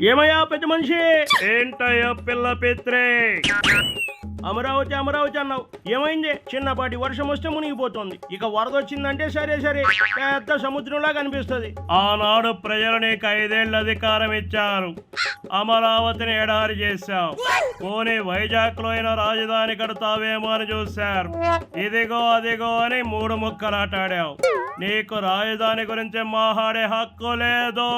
ఏమయ్యా పెద్ద మనిషి? ఏంటయ్యా పిల్ల పిత్రే? అమరావతి అమరావతి అన్నావు. ఏమైంది? చిన్నపాటి వర్షం వస్తే మునిగిపోతుంది. ఇక వరద వచ్చిందంటే సరే సరే. పెద్ద సముద్రంలా కనిపిస్తుంది. ఆనాడు ప్రజలు నీకు ఐదేళ్ళ అధికారం ఇచ్చారు. అమరావతిని ఎడారి చేశావు పోనీ వైజాగ్లో అయినా రాజధాని కడతావేమో అని చూశారు. ఇదిగో అదిగో అని మూడు ముక్కలాటాడావు నీకు రాజధాని గురించి మాట్లాడే హక్కు లేదు.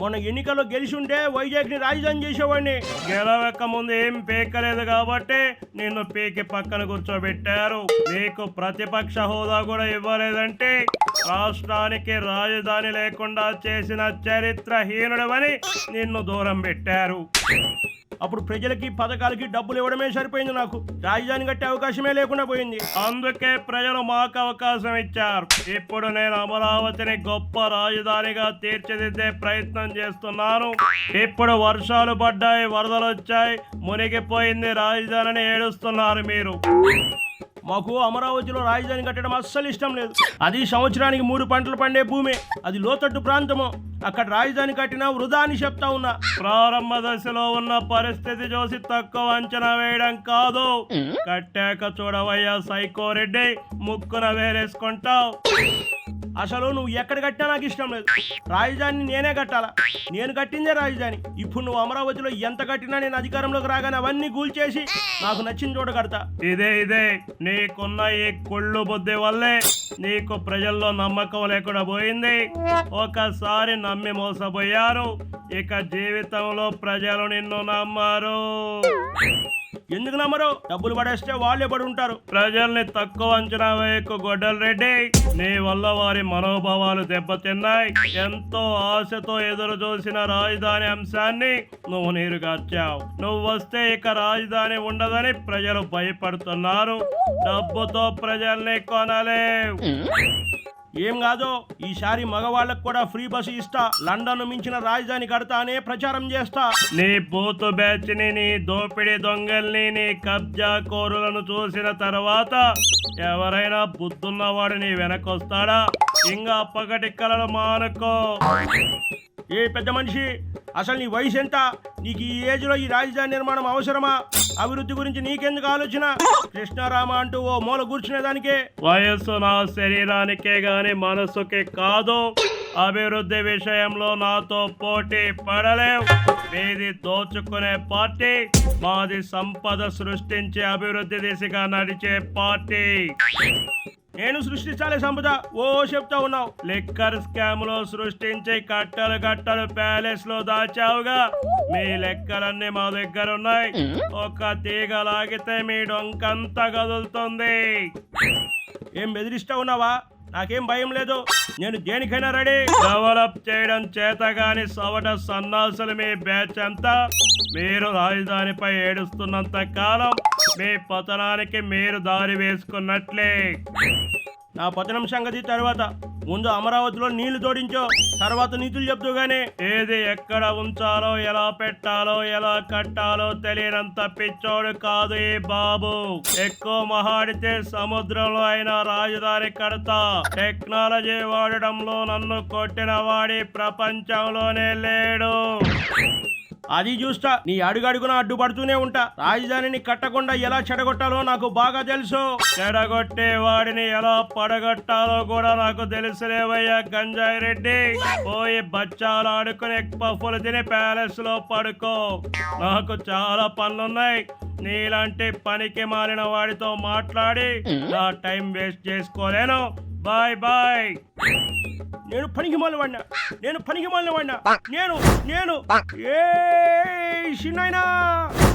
మొన్న ఎన్నికల్లో గెలిచి ఉంటే వైజాగ్ని రాజధాని చేసేవాడిని. గెలవక ముందు ఏం పీకలేదు కాబట్టి నిన్ను పీకి పక్కన కూర్చోబెట్టారు. నీకు ప్రతిపక్ష హోదా కూడా ఇవ్వలేదంటే రాష్ట్రానికి రాజధాని లేకుండా చేసిన చరిత్రహీనుడవని నిన్ను దూరం పెట్టారు. అప్పుడు ప్రజలకి పథకాలకి డబ్బులు ఇవ్వడమే సరిపోయింది నాకు. రాజధాని కట్టే అవకాశమే లేకుండా పోయింది. అందుకే ప్రజలు మాకు అవకాశం ఇచ్చారు. ఇప్పుడు నేను అమరావతిని గొప్ప రాజధానిగా తీర్చిదిద్దే ప్రయత్నం చేస్తున్నాను. ఇప్పుడు వర్షాలు పడ్డాయి వరదలు వచ్చాయి మునిగిపోయింది రాజధానిని ఏడుస్తున్నారు మీరు. మాకు అమరావతిలో రాజధాని కట్టడం అస్సలు ఇష్టం లేదు. అది సంవత్సరానికి మూడు పంటలు పండే భూమి. అది లోతట్టు ప్రాంతము. అక్కడ రాజధాని కట్టినా వృధా అని చెప్తా ఉన్నా. ప్రారంభ దశలో ఉన్న పరిస్థితి చూసి తక్కువ అంచనా వేయడం కాదు. కట్టాక చూడవయ్యా సైకో రెడ్డి ముక్కున వేరేసుకుంటావు అసలు నువ్వు ఎక్కడ కట్టినా నాకు ఇష్టం లేదు. రాజధాని నేనే కట్టాలా? నేను కట్టిందే రాజధాని. ఇప్పుడు నువ్వు అమరావతిలో ఎంత కట్టినా నేను అధికారంలోకి రాగానే అవన్నీ కూల్చేసి నాకు నచ్చిన చోట కడతా. ఇదే ఇదే. నీకున్న ఈ కుళ్ళు బుద్ధి వల్లే నీకు ప్రజల్లో నమ్మకం లేకుండా పోయింది. ఒకసారి నమ్మి మోసపోయారు. ఇక జీవితంలో ప్రజలు నిన్ను నమ్మారు. ఎందుకు నమ్మరు? డబ్బులు పడేస్తే వాళ్ళే పడి ఉంటారు. ప్రజల్ని తక్కువ అంచనా వేయకు గొడ్డల రెడ్డి. నీ వల్ల వారి మనోభావాలు దెబ్బతిన్నాయి. ఎంతో ఆశతో ఎదురు చూసిన రాజధాని అంశాన్ని నువ్వు నీరుగార్చావు నువ్వు వస్తే ఇక రాజధాని ఉండదని ప్రజలు భయపడుతున్నారు. డబ్బుతో ప్రజల్ని కొనలేవు. ఏం కాదో ఈసారి మగవాళ్ళకు కూడా ఫ్రీ బస్సు ఇస్తా. లండన్ మించిన రాజధాని కడతా అనే ప్రచారం చేస్తా. నీ బూతు బ్యాచ్ని నీ దోపిడీ దొంగల్ని నీ కబ్జా కోరులను చూసిన తర్వాత ఎవరైనా బుద్ధున్నవాడు నీ వెనకొస్తాడా? ఇంకా పగటి మానుకో. ఏ పెద్ద మనిషి? అసలు నీ వయసు ఎంత? నీకు ఈ ఏజ్లో ఈ రాజధాని నిర్మాణం అవసరమా? అభివృద్ధి గురించి నీకెందుకు ఆలోచన? కృష్ణారామ అంటూ ఓ మూల కూర్చునే దానికే వయస్సు నా శరీరానికే గాని మనసుకి కాదు. అభివృద్ధి విషయంలో నాతో పోటీ పడలేవు. మీది దోచుకునే పార్టీ మాది సంపద సృష్టించే అభివృద్ధి దిశగా నడిచే పార్టీ. నేను సృష్టించాలి సంపద. ఓ చెప్తా ఉన్నావు. లిక్కర్ స్కామ్లో సృష్టించి కట్టలు కట్టలు ప్యాలెస్లో దాచావుగా. మీ లెక్కలన్నీ మా దగ్గర ఉన్నాయి ఒక తీగ లాగితే మీ డొంకంతా కదులుతుంది. ఏం బెదిరిస్తా ఉన్నావా? నాకేం భయం లేదు. నేను దేనికైనా రెడీ. డెవలప్ చేయడం చేతగాని సవట సన్నాసులు మీ బ్యాచ్ అంతా. మీరు రాజధానిపై ఏడుస్తున్నంత కాలం మీ పతనానికి మీరు దారి వేసుకున్నట్లే. నా పతనం సంగతి తర్వాత ముందు అమరావతిలో నీళ్ళు తోడించో తర్వాత నీతులు చెప్తూ గానీ ఏది ఎక్కడ ఉంచాలో ఎలా పెట్టాలో ఎలా కట్టాలో తెలియనంత పిచ్చోడు కాదు ఈ బాబు. ఎక్కువ మహాడితే సముద్రంలో అయినా రాజధాని కడతా. టెక్నాలజీ వాడడంలో నన్ను కొట్టిన వాడి ప్రపంచంలోనే లేడు. అది చూస్తా. నీ అడుగడుగున అడ్డుపడుతూనే ఉంటా. రాజధానిని కట్టకుండా ఎలా చెడగొట్టాలో నాకు బాగా తెలుసు. చెడగొట్టే వాడిని ఎలా పడగొట్టాలో కూడా నాకు తెలుసులేవయ్యా గంజాయి రెడ్డి. పోయి బచ్చాలు ఆడుకుని పఫ్ఫులు తిని ప్యాలెస్లో పడుకో. నాకు చాలా పనులున్నాయి. నీలాంటి పనికి మారిన వాడితో మాట్లాడి నా టైం వేస్ట్ చేసుకోలేను. Bye bye. నేను పనికి వాడినా? నేను పనికి వాడినా? నేను నేను. ఏ చిన్నాయనా?